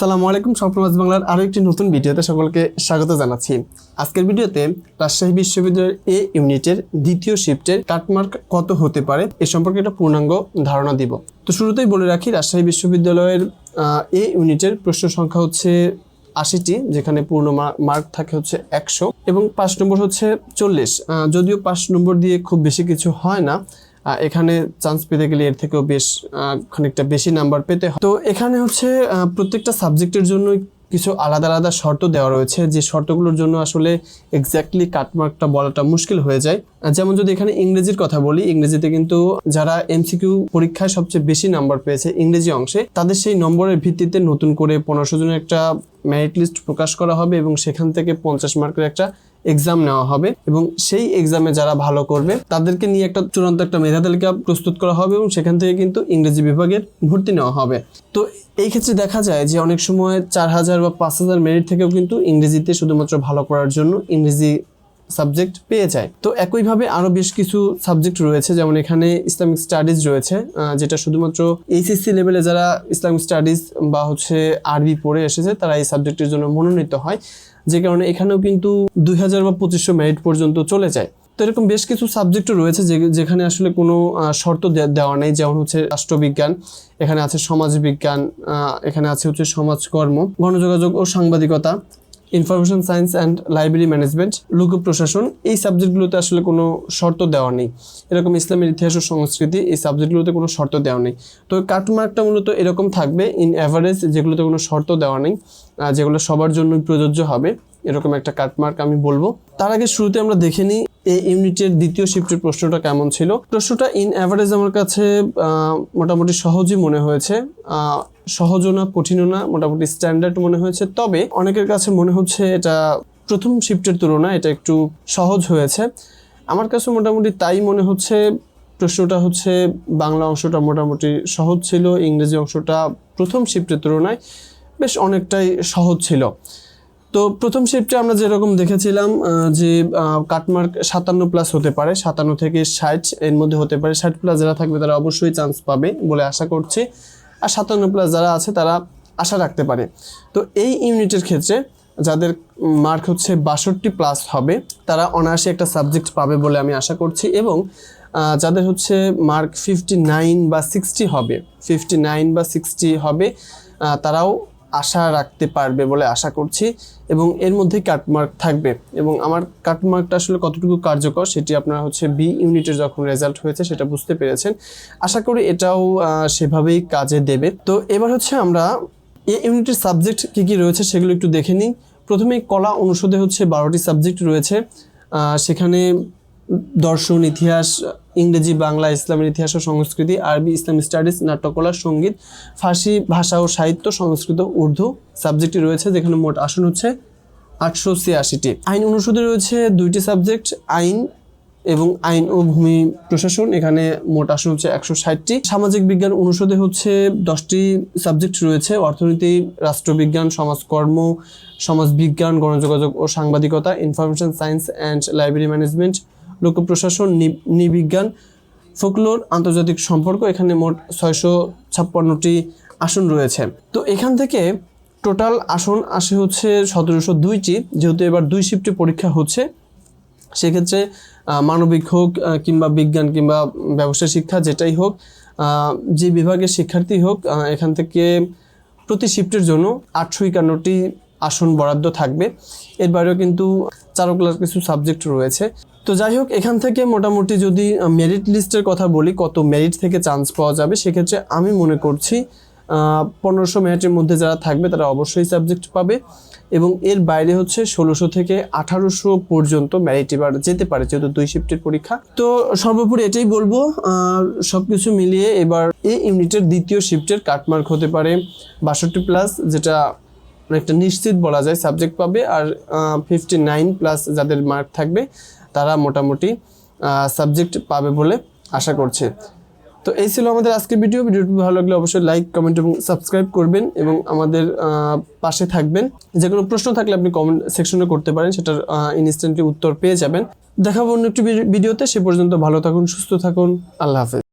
সালামু আলাইকুম স্বপ্নবাজ বাংলার আরও একটি নতুন ভিডিওতে সকলকে স্বাগত জানাচ্ছি। আজকের ভিডিওতে রাজশাহী বিশ্ববিদ্যালয়ের এ ইউনিটের দ্বিতীয় শিফটের কাটমার্ক কত হতে পারে এ সম্পর্কে একটা পূর্ণাঙ্গ ধারণা দিব। তো শুরুতেই বলে রাখি, রাজশাহী বিশ্ববিদ্যালয়ের এ ইউনিটের প্রশ্ন সংখ্যা হচ্ছে আশিটি, যেখানে পূর্ণ মার্ক থাকে হচ্ছে একশো এবং পাঁচ নম্বর হচ্ছে চল্লিশ। যদিও পাঁচ নম্বর দিয়ে খুব বেশি কিছু হয় না এখানে চান্স পেতে গেলে এর থেকেও বেশ খানিকটা বেশি নাম্বার পেতে হয়। তো এখানে হচ্ছে প্রত্যেকটা সাবজেক্টের জন্য কিছু আলাদা আলাদা শর্ত দেওয়া রয়েছে। যে শর্তগুলোর জন্য আসলে এক্স্যাক্টলি কাটমার্কটা বলাটা মুশকিল হয়ে যায়। যেমন যদি এখানে ইংরেজির কথা বলি, ইংরেজিতে কিন্তু যারা এমসিকিউ পরীক্ষায় সবচেয়ে বেশি নাম্বার পেয়েছে ইংরেজি অংশে, তাদের সেই নম্বরের ভিত্তিতে নতুন করে পনেরোশো জনের একটা মেরিট লিস্ট প্রকাশ করা হবে এবং সেখান থেকে পঞ্চাশ মার্কের একটা এক্সাম নেওয়া হবে এবং সেই এক্সামে যারা ভালো করবে, তাদেরকে নিয়ে একটা চূড়ান্ত একটা মেধা তালিকা প্রস্তুত করা হবে এবং সেখান থেকে কিন্তু ইংরেজি বিভাগের ভর্তি নেওয়া হবে। তো এই ক্ষেত্রে দেখা যায় যে অনেক সময় চার হাজার বা পাঁচ হাজার মেরিট থেকেও কিন্তু ইংরেজিতে শুধুমাত্র ভালো করার জন্য ইংরেজি সাবজেক্ট পেয়ে যায়। তো একইভাবে আরও বেশ কিছু সাবজেক্ট রয়েছে, যেমন এখানে ইসলামিক স্টাডিজ রয়েছে যেটা শুধুমাত্র এইচএসসি লেভেলে যারা ইসলামিক স্টাডিজ বা হচ্ছে আরবি পড়ে এসেছে, তারা এই সাবজেক্টের জন্য মনোনীত হয়। যে কারণে এখানেও কিন্তু দুই হাজার বা পঁচিশশো মেরিট পর্যন্ত চলে যায়। তো এরকম বেশ কিছু সাবজেক্টও রয়েছে যেখানে আসলে কোনো শর্ত দেওয়া নেই, যেমন হচ্ছে রাষ্ট্রবিজ্ঞান, এখানে আছে সমাজবিজ্ঞান এখানে আছে হচ্ছে সমাজকর্ম, গণযোগাযোগ ও সাংবাদিকতা information science and library management লোক প্রশাসন, এই সাবজেক্টগুলোতে আসলে কোনো শর্ত দেওয়া নেই। এরকম ইসলামের ইতিহাস ও সংস্কৃতি এই সাবজেক্টগুলোতে কোনো শর্ত দেওয়া নেই। তো কাটমার্কটা মূলত এরকম থাকবে ইন অ্যাভারেজ যেগুলোতে কোনো শর্ত দেওয়া নেই যেগুলো সবার জন্যই প্রযোজ্য হবে, এরকম একটা কাটমার্ক আমি বলব। তার আগে শুরুতে আমরা দেখে নিই এই ইউনিটের দ্বিতীয় শিফটের প্রশ্নটা কেমন ছিল? প্রশ্নটা ইন অ্যাভারেজ আমার কাছে মোটামুটি সহজই মনে হয়েছে। সহজও না কঠিনও না, মোটামুটি স্ট্যান্ডার্ড মনে হয়েছে। তবে অনেকের কাছে মনে হচ্ছে এটা প্রথম শিফটের তুলনায় এটা একটু সহজ হয়েছে। আমার কাছে মোটামুটি তাই মনে হচ্ছে, প্রশ্নটা হচ্ছে বাংলা অংশটা মোটামুটি সহজ ছিল, ইংরেজি অংশটা প্রথম শিফটের তুলনায় বেশ অনেকটাই সহজ ছিল। তো প্রথম শিফটে আমরা যেরকম দেখেছিলাম যে কাটমার্ক সাতান্ন প্লাস হতে পারে, সাতান্ন থেকে ষাট, এর মধ্যে হতে পারে, ষাট প্লাস যারা থাকবে তারা অবশ্যই চান্স পাবে বলে আশা করছি। আর সাতান্ন প্লাস যারা আছে তারা আশা রাখতে পারে। তো এই ইউনিটের ক্ষেত্রে যাদের মার্ক হচ্ছে বাষট্টি প্লাস হবে, তারা অনায়াসে একটা সাবজেক্ট পাবে বলে আমি আশা করছি এবং যাদের হচ্ছে মার্ক ফিফটি নাইন বা সিক্সটি হবে ফিফটি নাইন বা সিক্সটি হবে তারাও আশা রাখতে পারবে বলে আশা করছি এবং এর মধ্যে কাটমার্ক থাকবে এবং আমার কাটমার্কটা আসলে কতটুকু কার্যকর সেটি আপনারা হচ্ছে বি ইউনিটের যখন রেজাল্ট হয়েছে সেটা বুঝতে পেরেছেন। আশা করি এটাও সেভাবেই কাজে দেবে। তো এবার হচ্ছে আমরা এ ইউনিটের সাবজেক্ট কী কী রয়েছে সেগুলো একটু দেখে নিই। প্রথমে কলা অনুষদে হচ্ছে বারোটি সাবজেক্ট রয়েছে। সেখানে দর্শন, ইতিহাস, ইংরেজি, বাংলা, ইসলামের ইতিহাস ও সংস্কৃতি, আরবি, ইসলাম স্টাডিজ, নাট্যকলা, সংগীত, ফার্সি ভাষা ও সাহিত্য, সংস্কৃত, উর্দু সাবজেক্টটি রয়েছে, যেখানে মোট আসন হচ্ছে আটশো ছিয়াশিটি। আইন অনুষদে রয়েছে দুইটি সাবজেক্ট, আইন এবং আইন ও ভূমি প্রশাসন, এখানে মোট আসন হচ্ছে একশো ষাটটি। সামাজিক বিজ্ঞান অনুষদে হচ্ছে দশটি সাবজেক্ট রয়েছে, অর্থনীতি, রাষ্ট্রবিজ্ঞান, সমাজকর্ম, সমাজবিজ্ঞান, গণযোগাযোগ ও সাংবাদিকতা, information science and library management লোক প্রশাসন নৃবিজ্ঞান ফোকলোর আন্তর্জাতিক সম্পর্ক, এখানে মোট ছয়শো ছাপ্পান্নটি আসন রয়েছে। তো এখান থেকে টোটাল আসন আসে হচ্ছে সতেরোশো দুইটি যেহেতু এবার দুই শিফটে পরীক্ষা হচ্ছে। সেক্ষেত্রে মানবিক হোক কিংবা বিজ্ঞান কিংবা ব্যবসা, শিক্ষা, যেটাই হোক যে বিভাগের শিক্ষার্থী হোক এখান থেকে প্রতি শিফটের জন্য আটশো একান্নটি আসন বরাদ্দ থাকবে। এর বাইরেও কিন্তু চারুকলার কিছু সাবজেক্ট রয়েছে। তো যাই হোক, এখান থেকে মোটামুটি যদি মেরিট লিস্টের কথা বলি, কত মেরিট থেকে চান্স পাওয়া যাবে, সেক্ষেত্রে আমি মনে করছি পনেরোশো মেরিটের মধ্যে যারা থাকবে, তারা অবশ্যই সাবজেক্ট পাবে। এবং এর বাইরে হচ্ছে ষোলোশো থেকে আঠারোশো পর্যন্ত মেরিট এবার যেতে পারে, যেহেতু দুই শিফটের পরীক্ষা। তো সর্বোপরি এটাই বলব সব কিছু মিলিয়ে এবার এই ইউনিটের দ্বিতীয় শিফটের কাটমার্ক হতে পারে বাষট্টি প্লাস যেটা অনেকটা নিশ্চিত বলা যায় সাবজেক্ট পাবে আর ফিফটি নাইন প্লাস যাদের মার্ক থাকবে, তারা মোটামুটি সাবজেক্ট পাবে বলে আশা করছে। তো এই ছিল আমাদের আজকের ভিডিও ভিডিওটি ভালো লাগলে অবশ্যই লাইক কমেন্ট এবং সাবস্ক্রাইব করবেন এবং আমাদের পাশে থাকবেন। যে কোনো প্রশ্ন থাকলে আপনি কমেন্ট সেকশনে করতে পারেন, সেটার ইনস্ট্যান্টলি উত্তর পেয়ে যাবেন। দেখাবো অন্য একটি ভিডিওতে। সে পর্যন্ত ভালো থাকুন, সুস্থ থাকুন। আল্লাহ হাফেজ।